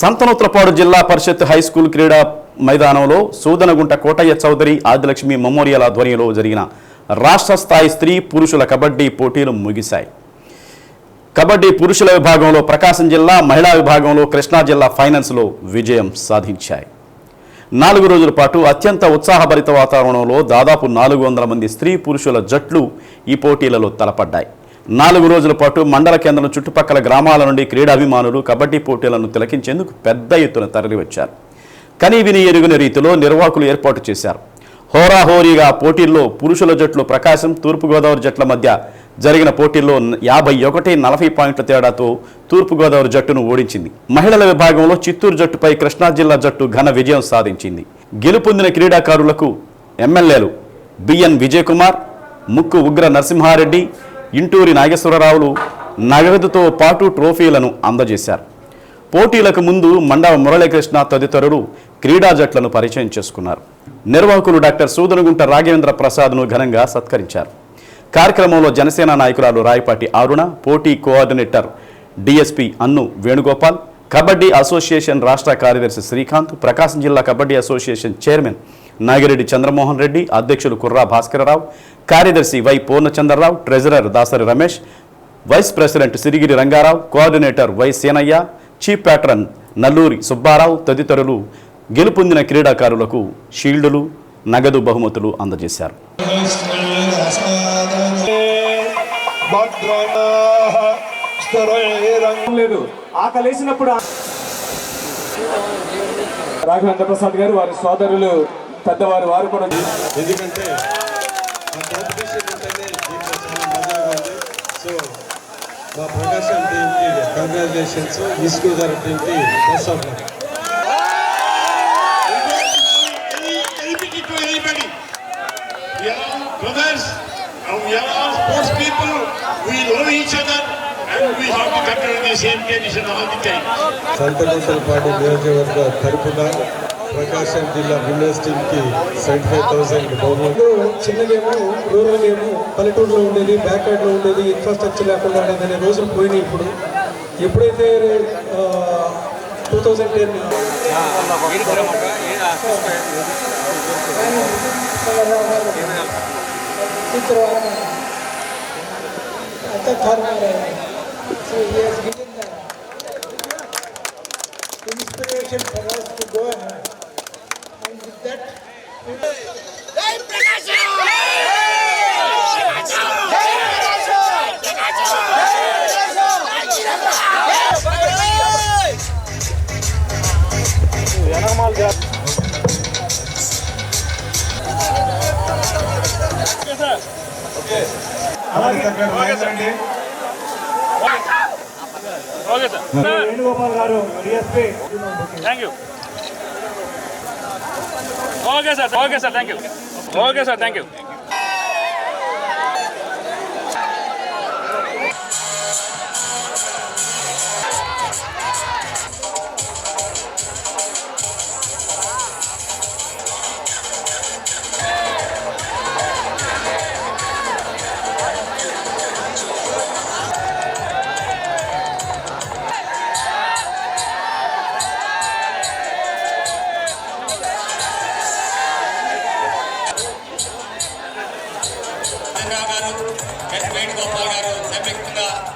సంతనోత్రపాడు జిల్లా పరిషత్ హైస్కూల్ క్రీడా మైదానంలో సూదనగుంట కోటయ్య చౌదరి ఆదిలక్ష్మి మెమోరియల్ ఆధ్వర్యంలో జరిగిన రాష్ట్ర స్థాయి స్త్రీ పురుషుల కబడ్డీ పోటీలు ముగిశాయి కబడ్డీ పురుషుల విభాగంలో ప్రకాశం జిల్లా మహిళా విభాగంలో కృష్ణా జిల్లా ఫైనల్స్లో విజయం సాధించాయి నాలుగు రోజుల పాటు అత్యంత ఉత్సాహభరిత వాతావరణంలో దాదాపు నాలుగు వందల మంది స్త్రీ పురుషుల జట్లు ఈ పోటీలలో తలపడ్డాయి నాలుగు రోజుల పాటు మండల కేంద్రం చుట్టుపక్కల గ్రామాల నుండి క్రీడాభిమానులు కబడ్డీ పోటీలను తిలకించేందుకు పెద్ద ఎత్తున తరలివచ్చారు కనీ విని ఎరుగిన రీతిలో నిర్వాహకులు ఏర్పాటు చేశారు హోరాహోరీగా పోటీల్లో పురుషుల జట్లు ప్రకాశం తూర్పుగోదావరి జట్ల మధ్య జరిగిన పోటీల్లో యాభై ఒకటి నలభై పాయింట్ల తేడాతో తూర్పుగోదావరి జట్టును ఓడించింది మహిళల విభాగంలో చిత్తూరు జట్టుపై కృష్ణా జిల్లా జట్టు ఘన విజయం సాధించింది గెలుపొందిన క్రీడాకారులకు ఎమ్మెల్యేలు బిఎన్ విజయకుమార్ ముక్కు ఉగ్ర నరసింహారెడ్డి ఇంటూరి నాగేశ్వరరావులు నగదుతో పాటు ట్రోఫీలను అందజేశారు పోటీలకు ముందు మండవ మురళీకృష్ణ తదితరులు క్రీడా జట్లను పరిచయం చేసుకున్నారు నిర్వాహకులు డాక్టర్ సూదనగుంట రాఘవేంద్ర ప్రసాద్ను ఘనంగా సత్కరించారు కార్యక్రమంలో జనసేన నాయకురాలు రాయపాటి అరుణ పోటీ coordinator DSP Annu Venugopal kabaddi association రాష్ట్ర కార్యదర్శి శ్రీకాంత్ ప్రకాశం జిల్లా కబడ్డీ అసోసియేషన్ చైర్మన్ నాగిరెడ్డి చంద్రమోహన్ రెడ్డి అధ్యక్షులు కుర్రా భాస్కరరావు కార్యదర్శి Y Purnachandrarao treasurer Dasari Ramesh vice president Sirigiri Rangarao coordinator Y Senaiah chief patron Nalluri Subbarao తదితరులు గెలుపొందిన క్రీడాకారులకు షీల్డులు నగదు బహుమతులు అందజేశారు రాఘవేంద్ర ప్రసాద్ గారు వారి సోదరులు పెద్దవారు వారు కూడా ఎందుకంటే సో మా ప్రకాశం టీంకి కంగ్రాచులేషన్స్ తీసుకుదారు టీంకి best of luck We are all brothers and we are all sports people. We love each other and we have to continue the same tradition all the time. సంతకుంటలపాటి నియోజకవర్గ తరపున ప్రకాశం జిల్లా విన్నర్స్ టీంకి seventy five thousand బహుమతి చిన్న game rural game పల్లెటూరులో ఉండేది back లో ఉండేది ఇన్ఫ్రాస్ట్రక్చర్ లేకుండా ఉండేది అనే రోజులు పోయినాయి ఇప్పుడు ఎప్పుడైతే టూ థౌజండ్ టెన్ अच्छा था So he has given the inspiration for us to go ahead. and with that Animal gap. Okay. Okay, sir. Venugopal garu thank you Okay, sir. Thank you. Okay, sir. Thank you. Garu S Venugopal garu సంయుక్తంగా